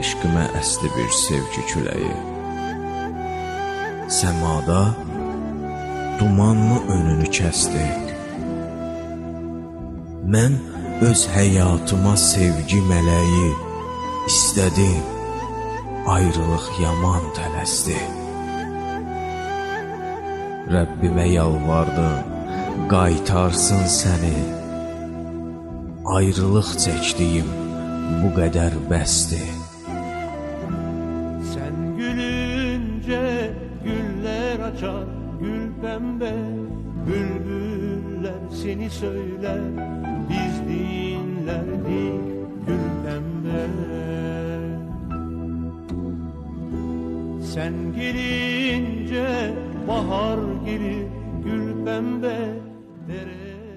eşqimə əsli bir sevgi küləyi. Səmada dumanlı önünü kəsdi. Mən öz həyatıma sevgi mələyi istədim. Ayrılıq yaman tələsdi. Rəbbimə yalvardım, qaytarsın səni. Ayrılıq çəkdiyim bu qədər bəsdir. Güller açar gül pembe Bülbüller seni söyler. Biz dinlerdik gül pembe. Sen gelince bahar gelir gül pembe Dere